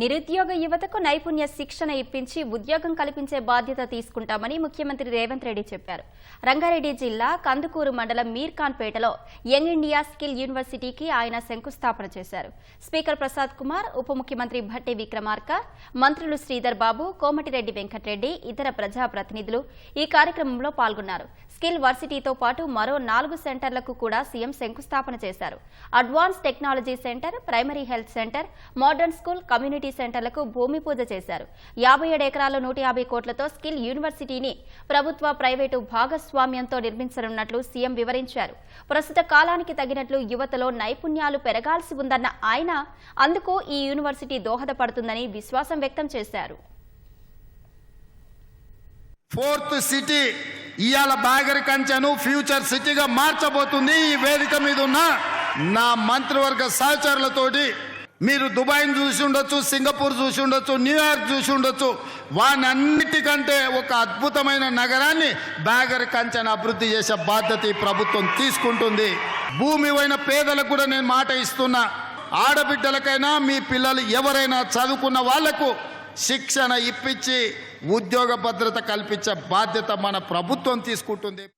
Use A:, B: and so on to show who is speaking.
A: నిరుద్యోగ యువతకు నైపుణ్య శిక్షణ ఇప్పించి ఉద్యోగం కల్పించే బాధ్యత తీసుకుంటామని ముఖ్యమంత్రి రేవంత్ రెడ్డి చెప్పారు. రంగారెడ్డి జిల్లా కందుకూరు మండలం మీర్ఖాన్పేటలో యంగ్ ఇండియా స్కిల్ యూనివర్సిటీకి ఆయన శంకుస్థాపన చేశారు. స్పీకర్ ప్రసాద్ కుమార్ ఉప ముఖ్యమంత్రి భట్టి విక్రమార్క మంత్రులు శ్రీధర్ బాబు కోమటిరెడ్డి వెంకటరెడ్డి ఇతర ప్రజాప్రతినిధులు ఈ కార్యక్రమంలో పాల్గొన్నారు. స్కిల్ వర్సిటీతో పాటు మరో నాలుగు సెంటర్లకు కూడా సీఎం శంకుస్థాపన చేశారు. Advance technology centre primary health centre modern school community సెంటర్లకు భూమి పూజ చేశారు. యాభై ఏడు ఎకరాలు నూట యాభై కోట్లతో స్కిల్ యూనివర్సిటీని ప్రభుత్వ ప్రైవేటు భాగస్వామ్యంతో నిర్మించనున్నట్లు సీఎం వివరించారు. ప్రస్తుత కాలానికి తగినట్లు యువతలో నైపుణ్యాలు పెరగాల్సి ఉందన్న ఆయన అందుకు ఈ యూనివర్సిటీ దోహదపడుతుందని విశ్వాసం వ్యక్తం చేశారు.
B: ఫోర్త్ సిటీ ఇవాళ బాగరి కంచెను ఫ్యూచర్ సిటీగా మార్చబోతుంది ఈ వేదిక మీద ఉన్న నా మంత్రివర్గ సహచరులతోటి. మీరు దుబాయ్ని చూసి ఉండొచ్చు సింగపూర్ చూసి ఉండొచ్చు న్యూయార్క్ చూసి ఉండొచ్చు. వాని అన్నిటికంటే ఒక అద్భుతమైన నగరాన్ని బ్యాగర్ కంచెను అభివృద్ధి చేసే బాధ్యత ఈ ప్రభుత్వం తీసుకుంటుంది. భూమి అయిన పేదలకు కూడా నేను మాట ఇస్తున్నా. ఆడబిడ్డలకైనా మీ పిల్లలు ఎవరైనా చదువుకున్న వాళ్ళకు శిక్షణ ఇప్పించి ఉద్యోగ భద్రత కల్పించే బాధ్యత మన ప్రభుత్వం తీసుకుంటుంది.